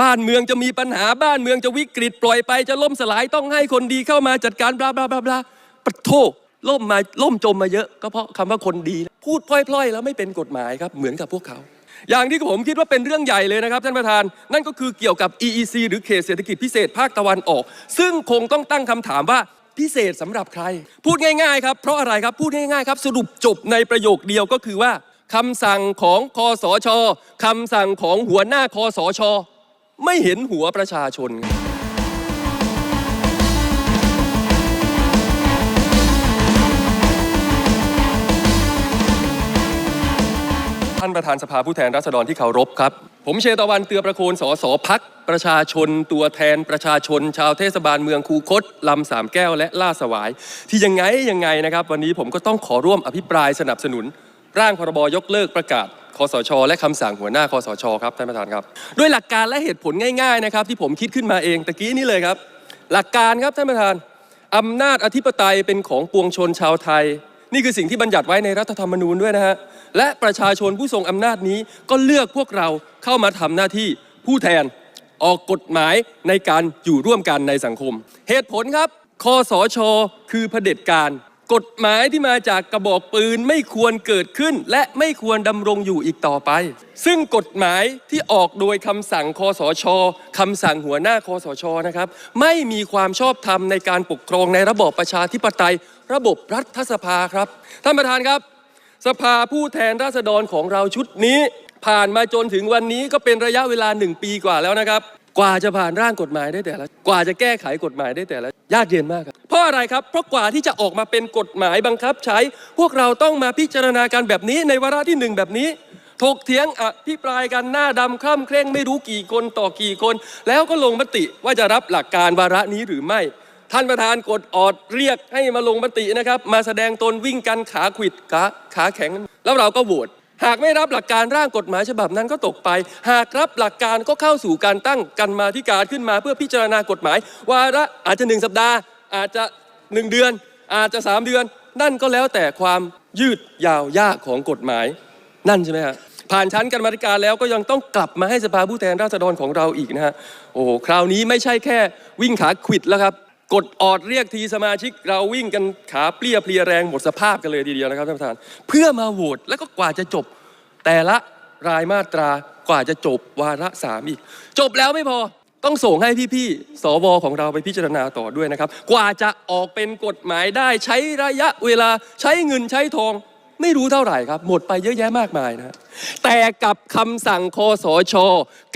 บ้านเมืองจะมีปัญหาบ้านเมืองจะวิกฤตปล่อยไปจะล่มสลายต้องให้คนดีเข้ามาจัดการบลาบลาบลาบลาปะโทล่มมาล่มจมมาเยอะ ก็เพราะคำว่าคนดี พูดพล่อยๆ แล้วไม่เป็นกฎหมายครับเหมือนกับพวกเขา อย่างที่ผมคิดว่าเป็นเรื่องใหญ่เลยนะครับท่านประธาน นั่นก็คือเกี่ยวกับ EEC หรือเขตเศรษฐกิจพิเศษภาคตะวันออก ซึ่งคงต้องตั้งคำถามว่าพิเศษสำหรับใคร พูดง่ายๆครับเพราะอะไรครับพูดง่ายๆครับสรุปจบในประโยคเดียวก็คือว่าคำสั่งของคอสชคำสั่งของหัวหน้าคอสช ไม่เห็นหัวประชาชนครับท่านประธานสภาผู้แทนราษฎรที่เคารพครับ ผมเชตวันเตือประโคนสสพักประชาชน ตัวแทนประชาชน ชาวเทศบาลเมืองคูคต ลำสามแก้วและล่าสวาย ที่ยังไงยังไงนะครับ วันนี้ผมก็ต้องขอร่วมอภิปรายสนับสนุน ร่างพรบยกเลิกประกาศ สช และคำสั่งหัวหน้าคอสชครับท่านประธานครับด้วยหลักการและเหตุผลง่ายๆนะครับที่ผมคิดขึ้นมาเองตะกี้นี้เลยครับ หลักการครับท่านประธานอำนาจอธิปไตยเป็นของปวงชนชาวไทย นี่คือสิ่งที่บัญญัติไว้ในรัฐธรรมนูญด้วยนะฮะและประชาชนผู้ทรงอำนาจนี้ก็เลือกพวกเราเข้ามาทำหน้าที่ผู้แทนออกกฎหมายในการอยู่ร่วมกันในสังคม เหตุผลครับคอสช คือเผด็จการ กฎหมายที่มาจากกระบอกปืนไม่ควรเกิดขึ้น และไม่ควรดำรงอยู่อีกต่อไป ซึ่งกฎหมายที่ออกโดยคำสั่งคอสชคำสั่งหัวหน้าคอสชนะครับ ไม่มีความชอบธรรมในการปกครองในระบอบประชาธิปไตย ระบบรัฐสภาครับ ท่านประธานครับ สภาผู้แทนราษฎรของเราชุดนี้ ผ่านมาจนถึงวันนี้ก็เป็นระยะเวลาหนึ่งปีกว่าแล้วนะครับ กว่าจะผ่านร่างกฎหมายได้แต่ละ กว่าจะแก้ไขกฎหมายได้แต่ละยากเย็นมากครับเพราะอะไรครับเพราะกว่าที่จะออกมาเป็นกฎหมายบังคับ ใช้พวกเราต้องมาพิจารณาการแบบนี้ในวาระที่หนึ่งแบบนี้ถกเถียงอภิปรายกันหน้าดำคล่ำเคร่งไม่รู้กี่คนต่อกี่คน แล้วก็ลงมติว่าจะรับหลักการวาระนี้หรือไม่ ท่านประธานกดออดเรียกให้มาลงมตินะครับ มาแสดงตนวิ่งกันขาขวิดขาขาแข็ง แล้วเราก็โหวต หากไม่รับหลักการร่างกฎหมายฉบับนั้นก็ตกไป หากรับหลักการก็เข้าสู่การตั้งกันมาธิการขึ้นมาเพื่อพิจารณากฎหมายวาระอาจจะหนึ่งสัปดาห์ อาจจะหนึ่งเดือน อาจจะสามเดือน นั่นก็แล้วแต่ความยืดยาวยากของกฎหมาย นั่นใช่ไหมฮะผ่านชั้นกรรมาธิการแล้วก็ยังต้องกลับมาให้สภาผู้แทนราษฎรของเราอีกนะฮะโอ้โหคราวนี้ไม่ใช่แค่วิ่งขาขวิดแล้วครับ กดออดเรียกทีสมาชิกเราวิ่งกันขาเปรี้ยเพลียแรงหมดสภาพกันเลยทีเดียวนะครับท่านประธาน เพื่อมาโหวตแล้วก็กว่าจะจบ แต่ละรายมาตรากว่าจะจบวาระสามอีก จบแล้วไม่พอต้องส่งให้พี่ๆสวของเราไปพิจารณาต่อด้วยนะครับ กว่าจะออกเป็นกฎหมายได้ใช้ระยะเวลาใช้เงินใช้ทอง ไม่รู้เท่าไหร่ครับ หมดไปเยอะแยะมากมายนะแต่กับคำสั่งคอสช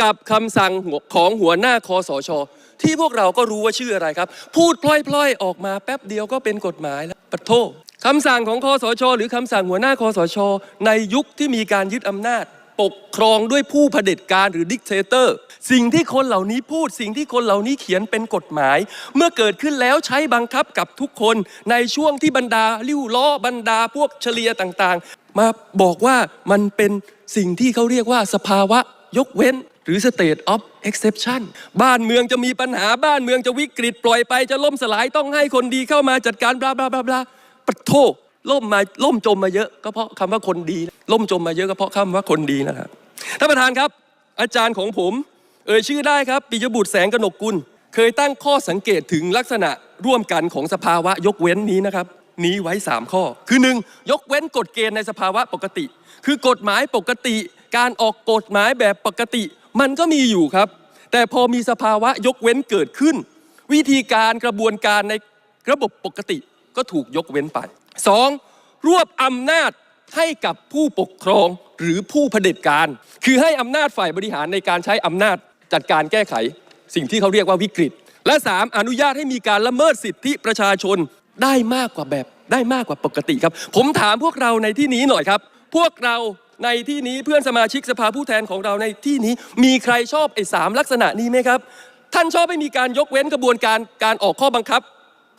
กับคำสั่งของหัวหน้าคอสช ที่พวกเราก็รู้ว่าชื่ออะไรครับ พูดพล่อยๆ ออกมาแป๊บเดียวก็เป็นกฎหมายแล้วปะโทษคำสั่งของคอสช หรือคำสั่งหัวหน้าคอสช ในยุคที่มีการยึดอำนาจ ปกครองด้วยผู้เผด็จการหรือดิกเตเตอร์ สิ่งที่คนเหล่านี้พูด สิ่งที่คนเหล่านี้เขียนเป็นกฎหมาย เมื่อเกิดขึ้นแล้วใช้บังคับกับทุกคนในช่วงที่บรรดาลิ้วล้อบรรดาพวกเฉลียต่างๆ มาบอกว่ามันเป็นสิ่งที่เขาเรียกว่าสภาวะยกเว้นหรือ state of exception บ้านเมืองจะมีปัญหาบ้านเมืองจะวิกฤตปล่อยไปจะล่มสลายต้องให้คนดีเข้ามาจัดการบลาบลาบลาบลาปะโท ล่มมาล่มจมมาเยอะก็เพราะคำว่าคนดีล่มจมมาเยอะก็เพราะคำว่าคนดีนั่นแหละท่านประธานครับ อาจารย์ของผม เอ่ยชื่อได้ครับปิยบุตรแสงกนกกุล เคยตั้งข้อสังเกตถึงลักษณะร่วมกันของสภาวะยกเว้นนี้นะครับ นี้ไว้ 3 ข้อ คือ 1. ยกเว้นกฎเกณฑ์ในสภาวะปกติ คือกฎหมายปกติ การออกกฎหมายแบบปกติ มันก็มีอยู่ครับ แต่พอมีสภาวะยกเว้นเกิดขึ้น วิธีการกระบวนการในระบบปกติก็ถูกยกเว้นไป 2. รวบอำนาจให้กับผู้ปกครองหรือผู้เผด็จการ คือให้อำนาจฝ่ายบริหารในการใช้อำนาจจัดการแก้ไข สิ่งที่เขาเรียกว่าวิกฤต และ 3. อนุญาตให้มีการละเมิดสิทธิประชาชนได้มากกว่าแบบได้มากกว่าปกติครับ ผมถามพวกเราในที่นี้หน่อยครับ พวกเราในที่นี้เพื่อนสมาชิกสภาผู้แทนของเราในที่นี้ มีใครชอบไอ้สามลักษณะนี้ไหมครับ ท่านชอบให้มีการยกเว้นกระบวนการการออกข้อบังคับ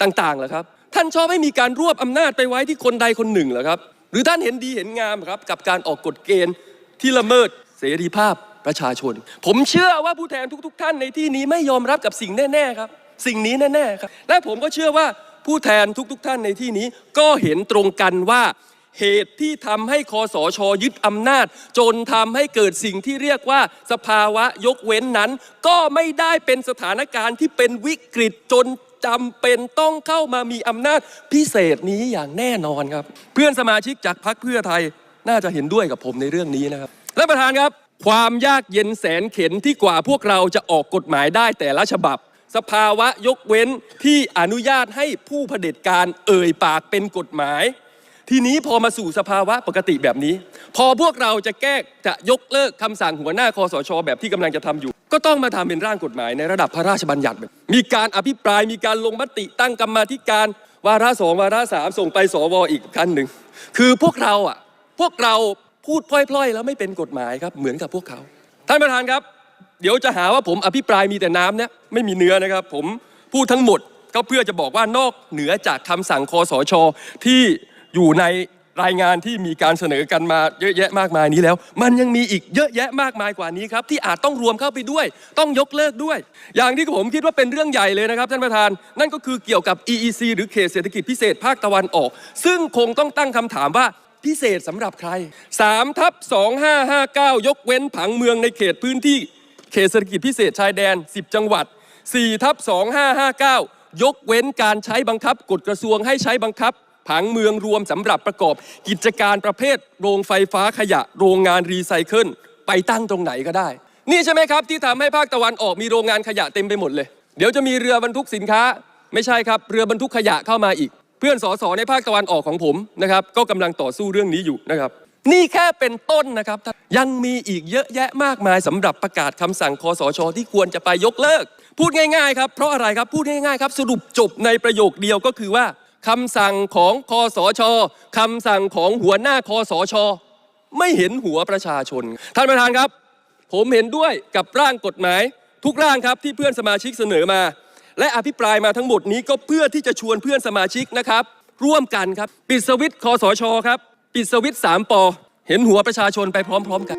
ต่างๆเหรอครับ ท่านชอบให้มีการรวบอำนาจไปไว้ที่คนใดคนหนึ่งเหรอครับ หรือท่านเห็นดีเห็นงามครับ กับการออกกฎเกณฑ์ที่ละเมิดเสรีภาพประชาชน ผมเชื่อว่าผู้แทนทุกๆท่านในที่นี้ไม่ยอมรับกับสิ่งแน่ๆครับ สิ่งนี้แน่ๆครับ และผมก็เชื่อว่าผู้แทนทุกๆท่านในที่นี้ก็เห็นตรงกันว่าเหตุที่ทำให้คอสชยึดอำนาจ จนทำให้เกิดสิ่งที่เรียกว่าสภาวะยกเว้นนั้น ก็ไม่ได้เป็นสถานการณ์ที่เป็นวิกฤตจน จำเป็นต้องเข้ามามีอำนาจพิเศษนี้อย่างแน่นอนครับ เพื่อนสมาชิกจากพรรคเพื่อไทยน่าจะเห็นด้วยกับผมในเรื่องนี้นะครับและประธานครับ ความยากเย็นแสนเข็นที่กว่าพวกเราจะออกกฎหมายได้แต่ละฉบับ สภาวะยกเว้นที่อนุญาตให้ผู้เผด็จการเอ่ยปากเป็นกฎหมาย ทีนี้พอมาสู่สภาวะปกติแบบนี้ พอพวกเราจะแก้จะยกเลิกคำสั่งหัวหน้าคอสช แบบที่กำลังจะทำอยู่ ก็ต้องมาทำเป็นร่างกฎหมายในระดับพระราชบัญญัติแบบมีการอภิปรายมีการลงมติตั้งกรรมาธิการ วาระสองวาระสามส่งไปสวอีกขั้นหนึ่งคือพวกเราอะพวกเราพูดพล่อยๆ แล้วไม่เป็นกฎหมายครับเหมือนกับพวกเขา ท่านประธานครับ เดี๋ยวจะหาว่าผมอภิปรายมีแต่น้ำเนี่ยไม่มีเนื้อนะครับ ผมพูดทั้งหมดก็เพื่อจะบอกว่านอกเหนือจากคำสั่งคอสชที่ อยู่ในรายงานที่มีการเสนอกันมาเยอะแยะมากมายนี้แล้ว มันยังมีอีกเยอะแยะมากมายกว่านี้ครับ ที่อาจต้องรวมเข้าไปด้วย ต้องยกเลิกด้วย อย่างที่ผมคิดว่าเป็นเรื่องใหญ่เลยนะครับท่านประธาน นั่นก็คือเกี่ยวกับ EEC หรือเขตเศรษฐกิจพิเศษภาคตะวันออก ซึ่งคงต้องตั้งคำถามว่าพิเศษสำหรับใคร3ทับ2559 ยกเว้นผังเมืองในเขตพื้นที่เขตเศรษฐกิจพิเศษชายแดน 10 จังหวัด4ทับ2559 ยกเว้นการใช้บังคับกฎกระทรวงให้ใช้บังคับ ผังเมืองรวมสำหรับประกอบ กิจการประเภท โรงไฟฟ้าขยะ โรงงานรีไซเคิลไปตั้งตรงไหนก็ได้ นี่ใช่ไหมครับ ที่ทำให้ภาคตะวันออกมีโรงงานขยะเต็มไปหมดเลย เดี๋ยวจะมีเรือบรรทุกสินค้า ไม่ใช่ครับ เรือบรรทุกขยะเข้ามาอีก เพื่อนสสในภาคตะวันออกของผมนะครับก็กำลังต่อสู้เรื่องนี้อยู่นะครับนี่แค่เป็นต้นนะครับยังมีอีกเยอะแยะมากมายสำหรับประกาศคำสั่งคอสช ที่ควรจะไปยกเลิก พูดง่ายๆครับเพราะอะไรครับพูดง่ายๆครับ สรุปจบในประโยคเดียวก็คือว่า คำสั่งของคอสชคำสั่งของหัวหน้าคอสช ไม่เห็นหัวประชาชน ท่านประธานครับ ผมเห็นด้วยกับร่างกฎหมาย ทุกร่างครับที่เพื่อนสมาชิกเสนอมา และอภิปรายมาทั้งหมดนี้ก็เพื่อที่จะชวนเพื่อนสมาชิกนะครับ ร่วมกันครับ ปิดสวิตช์คอสชครับ ปิดสวิตช์สามปอเห็นหัวประชาชนไปพร้อม ๆ กัน